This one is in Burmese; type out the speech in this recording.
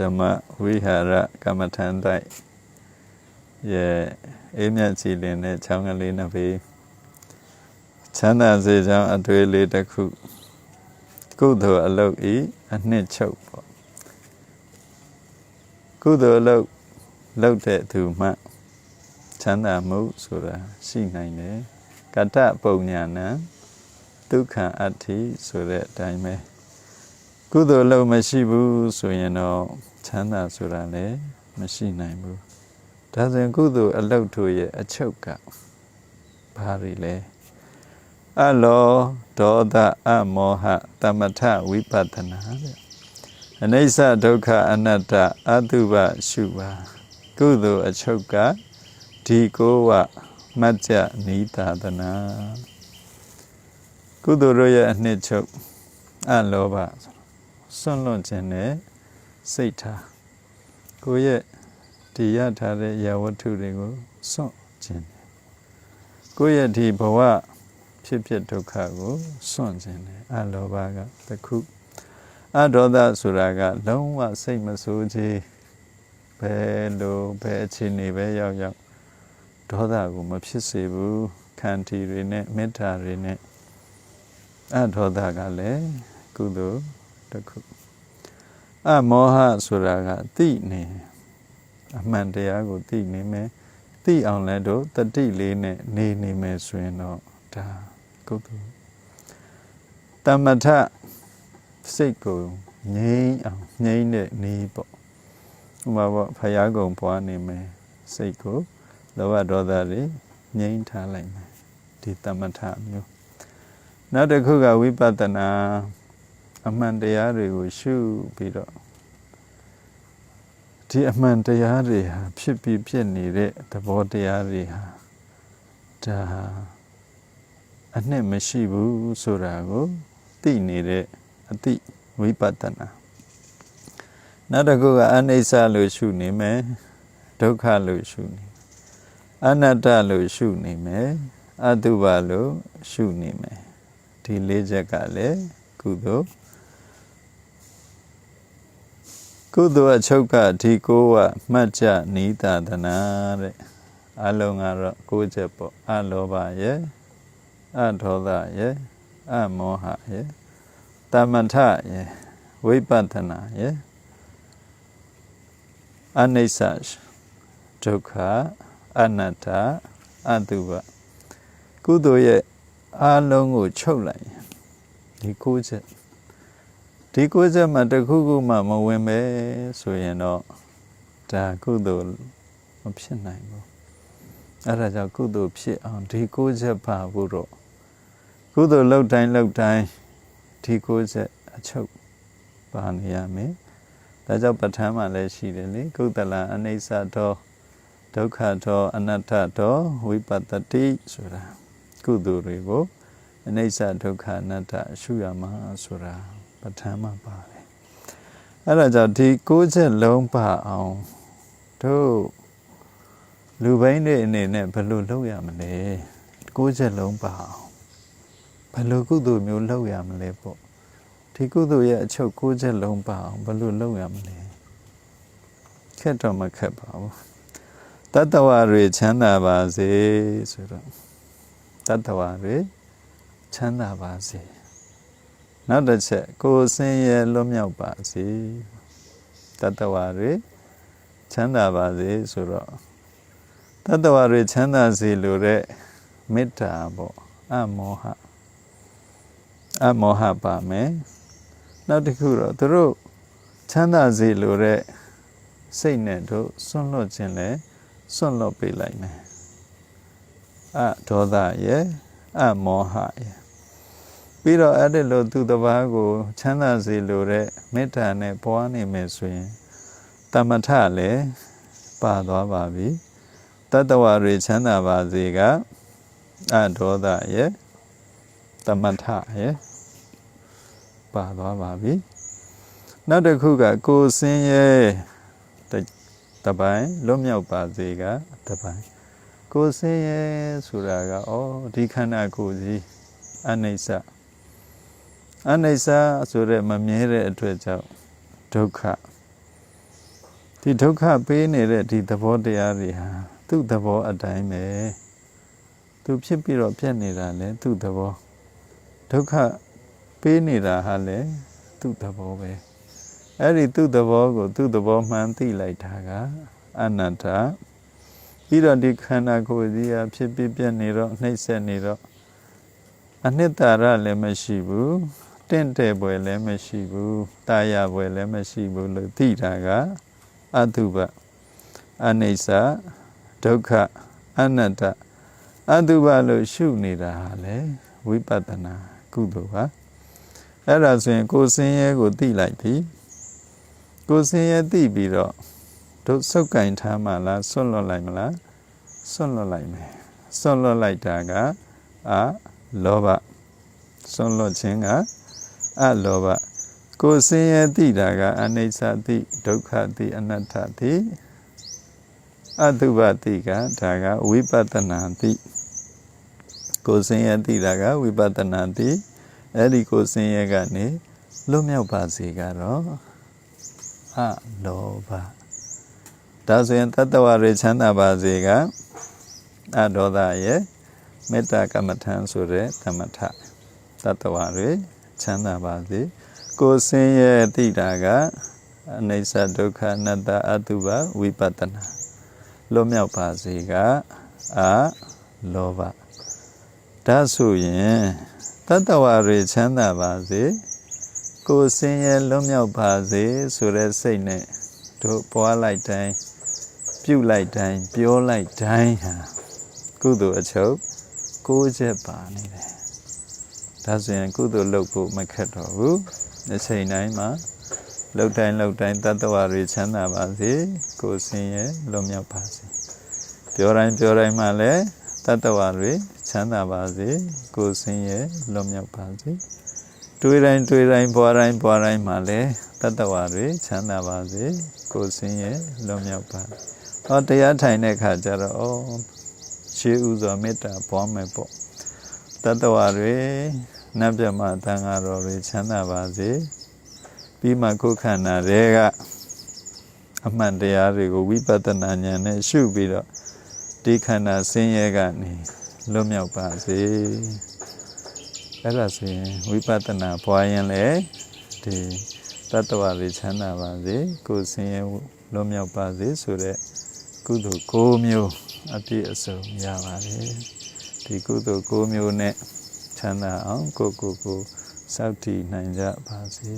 ဓမ္မဝိဟာရကမ္မထန်တိုက်ရဲ့အေးမြတ်ကြည်လင်တဲ့ချောင်းကလေးနှစ်ပေချမ်းသာစေချောင်းအတွေ့လေးတစ်ခုကုသိုလ်အလုပ်ဤအနှစ်ချုပ်ပေါ့ကုသိုလ်အလုပ်လုပ်တဲ့သူမှချမ်းသာမှုဆိုတာရှိနိုင်တယ်ကတ္တပုံညာနံဒုက္ခအတ္တိဆိုတဲ့အတိုင်းပဲကုသိုလ်လုပ်မရှိဘူးဆိုရင်တော့ ချမ်းသာဆိုတာလည်းမရှိနိုင်ဘူးဒါဆိုရင်ကုသိုလ်အလုပ်တို့ရဲ့အချုပ်ကဘာတွေလဲအလောဒေါသအမောဟတမထဝိပဿနာတဲ့အနိစ္စဒုက္ခအနတ္တအတုပရှုပါကုသိုလ်အချုပ်ကဒီကိုဝမัจจနိတာသနာကုသိုလ်တို့ရဲ့အနှစ်ချုပ်အလောဘစွန့်လွတ်ခြင်းနဲ့ စိတ်ထားကိုယ့်ရဲ့ဒီရထားတဲ့ရာဝတ္ထုတွေကိုစွန့်ခြင်းတယ်ကိုယ့်ရဲ့ဒီဘဝဖြစ်ဖြစ်ဒုက္ခကိုစွန့်ခြင်းတယ်အလောဘကတခုအဒေါသဆိုတာကလုံးဝစိတ်မဆိုးခြင်းဘယ်လိုဘယ်အခြေအနေပဲရောက်ရောက်ဒေါသကိုမဖြစ်စေဘူးခန္တီတွေနဲ့မေတ္တာတွေနဲ့အဒေါသကလည်းကုသိုလ်တစ်ခု အမောဟဆိုတာကသိနေအမှန်တရားကိုသိနေမယ်သိအောင်လဲတော့တတိလေးနဲ့နေနေမယ်ဆိုရင်တော့ဒါကုသိုလ်တမထစိတ်ကိုငြိမ်းအောင်ငြိမ်းတဲ့နေပေါ့ဥပမာပေါ့ဖယားကုံပွားနေမယ်စိတ်ကိုလောဘဒေါသတွေငြိမ်းထားလိုက်မယ်ဒီတမထမျိုးနောက်တစ်ခုကဝိပဿနာ အမှန်တရားတွေကိုရှုပြီးတော့ဒီအမှန်တရားတွေဟာဖြစ်ပြီးဖြစ်နေတဲ့သဘောတရားတွေဟာဒါအနှစ်မရှိဘူးဆိုတာကိုသိနေတဲ့အတိဝိပဿနာနောက်တစ်ခုကအနိစ္စလို့ရှုနေမယ်ဒုက္ခလို့ရှုနေအနတ္တလို့ရှုနေမယ်အတုပလို့ရှုနေမယ်ဒီလေးချက်ကလည်းကုသိုလ် ကုသိုလ်အချုပ်ကဒီကိုဝမှတ်ကြနိဒသနာတဲ့အလုံးကတော့ကိုးချက်ပေါ့အလောဘရဲ့အဒေါသရဲ့အမောဟရဲ့တမထရဲ့ဝိပဿနာရဲ့အနိစ္စဒုက္ခအနတ္တအတုပကုသိုလ်ရဲ့အလုံးကိုချုပ်လိုက်ဒီကိုးချက် ဒီကိုယ်ချက်မှတခုခုမှမဝင်ပဲဆိုရင်တော့ဒါကုသိုလ်မဖြစ်နိုင်ဘူးအဲ့ဒါကြောင့်ကုသိုလ်ဖြစ်အောင်ဒီကိုယ်ချက်ပါဖို့တော့ကုသိုလ်လောက်တိုင်းလောက်တိုင်းဒီကိုယ်ချက်အချုပ်ပါနေရမယ်ဒါကြောင့်ပဋ္ဌာန်းမှာလည်းရှိတယ်လေကုသလအနိစ္စတောဒုက္ခတောအနတ္တတောဝိပတ္တိဆိုတာကုသိုလ်တွေကိုအနိစ္စဒုက္ခအနတ္တရှုရမှာဆိုတာ ပဋ္ဌာန်းမှာပါတယ်အဲ့ဒါကြောင့်ဒီကိုးချက်လုံးပါအောင်တို့လူဘိန်းတွေအနေနဲ့ဘယ်လိုလုပ်ရမလဲကိုးချက်လုံးပါအောင်ဘယ်လိုကုသိုလ်မျိုးလုပ်ရမလဲပေါ့ဒီကုသိုလ်ရဲ့အချုပ်ကိုးချက်လုံးပါအောင်ဘယ်လိုလုပ်ရမလဲခက်တော့မခက်ပါဘူးတတ္တဝါတွေချမ်းသာပါစေဆိုတော့တတ္တဝါတွေချမ်းသာပါစေ နောက်တစ်ချက်ကိုယ်ဆင်းရဲလွတ်မြောက်ပါစေတတ္တဝါတွေချမ်းသာပါစေဆိုတော့တတ္တဝါတွေချမ်းသာစေလိုတဲ့မေတ္တာပေါ့အမောဟအမောဟပါမယ်နောက်တစ်ခုတော့သူတို့ချမ်းသာစေလိုတဲ့စိတ်နဲ့တို့ဆွန့်လွတ်ခြင်းလဲဆွန့်လွတ်ပေးလိုက်မယ်အဒေါသရဲ့အမောဟရဲ့ ပြီးတော့အဲ့ဒီလိုသူတစ်ပါးကို ချမ်းသာစေလိုတဲ့မေတ္တာနဲ့ပွားနေမယ်ဆိုရင်တမထလည်းပါသွားပါပြီတတ္တဝါတွေချမ်းသာပါစေကအဒေါသရဲ့တမထရဲ့ပါသွားပါပြီနောက်တစ်ခုကကိုစင်းရဲ့တပိုင်းလွတ်မြောက်ပါစေကတပိုင်းကိုစင်းရဲ့ဆိုတာကဩဒီခန္ဓာကိုယ်ကြီးအနိစ္စ အနိစ္စဆိုတဲ့မမြဲတဲ့အတွက်ကြောင့်ဒုက္ခဒီဒုက္ခပေးနေတဲ့ဒီသဘောတရားတွေဟာသူ့သဘောအတိုင်းပဲသူဖြစ်ပြီးတော့ပြတ်နေတာလေသူ့သဘောဒုက္ခပေးနေတာဟာလေသူ့သဘောပဲအဲ့ဒီသူ့သဘောကို သူ့သဘောမှန်သိလိုက်တာကအနတ္တပြီးတော့ဒီခန္ဓာကိုယ်ကြီးဟာဖြစ်ပြီးပြတ်နေတော့နှိမ့်ဆက်နေတော့အနှစ်သာရလည်းမရှိဘူး တင့်တယ်ပွဲလည်းမရှိဘူးတာယာပွဲလည်းမရှိဘူးလို့သိတာကအတုပအနိစ္စဒုက္ခအနတ္တအတုပလို့ရှုနေတာဟာလေဝိပဿနာကုသိုလ်ပါအဲ့ဒါဆိုရင်ကိုယ်စင်းရဲကိုသိလိုက်ပြီကိုယ်စင်းရဲသိပြီးတော့တို့စုပ်ကင်ထားမှလားဆွတ်လွတ်လိုက်မလားဆွတ်လွတ်လိုက်မယ်ဆွတ်လွတ်လိုက်တာကအလောဘဆွတ်လွတ်ခြင်းက အလောဘကိုယ်စင်းရဲသိတာကအနိစ္စသိဒုက္ခသိအနတ္တသိအတုပသိကဒါကဝိပဿနာသိကိုယ်စင်းရဲသိတာကဝိပဿနာသိအဲ့ဒီကိုယ်စင်းရဲကနေလွတ်မြောက်ပါစေကတော့အလောဘဒါဆိုရင်တတ္တဝရချမ်းသာပါစေကအဒေါသရဲ့မေတ္တာကမ္မထံဆိုတဲ့သမထတတ္တဝရ ချမ်းသာပါစေကိုယ်စင်းရဲ့တိတာကအနိစ္စဒုက္ခအနတ္တအတုပဝိပဿနာလွတ်မြောက်ပါစေကအလောဘဒါဆိုရင်တတ္တဝရချမ်းသာပါစေကိုယ်စင်းရဲ့လွတ်မြောက်ပါစေဆိုတဲ့စိတ်နဲ့တို့ပွားလိုက်တိုင်းပြုတ်လိုက်တိုင်းပြောလိုက်တိုင်းဟာကုသိုလ်အချုပ်ကိုးချက်ပါနေတယ် ဒါဆိုရင်ကုသိုလ်လုပ်ဖို့မခက်တော့ဘူးအချိန်တိုင်းမှာလှုပ်တိုင်းလှုပ်တိုင်းတတ္တဝါတွေချမ်းသာပါစေကိုယ်စင်ရဲ့လွတ်မြောက်ပါစေပြောတိုင်းပြောတိုင်းမှာလည်းတတ္တဝါတွေချမ်းသာပါစေကိုယ်စင်ရဲ့လွတ်မြောက်ပါစေတွေးတိုင်းတွေးတိုင်းပွားတိုင်းပွားတိုင်းမှာလည်းတတ္တဝါတွေချမ်းသာပါစေကိုယ်စင်ရဲ့လွတ်မြောက်ပါဟောတရားထိုင်တဲ့အခါကျတော့ဩရှေးဥစွာမေတ္တာပွားမယ်ပေါ့ တတ္တဝါတွေနတ်မြတ်မသံဃာတော်တွေချမ်းသာပါစေပြီးမှကိုယ်ခန္ဓာတွေကအမှန်တရားတွေကိုဝိပဿနာဉာဏ်နဲ့ရှုပြီးတော့ဒီခန္ဓာဆင်းရဲကနေလွတ်မြောက်ပါစေအဲ့ဒါဆိုရင်ဝိပဿနာပွားရင်လေဒီတတ္တဝါတွေချမ်းသာပါစေကိုယ်ဆင်းရဲလွတ်မြောက်ပါစေဆိုတဲ့ကုသိုလ်၉မျိုးအပြည့်အစုံရပါတယ် ဒီကုသိုလ်၉မျိုးနဲ့ချမ်းသာအောင်ကိုကိုကိုစောင့်တည်နိုင်ကြပါစေ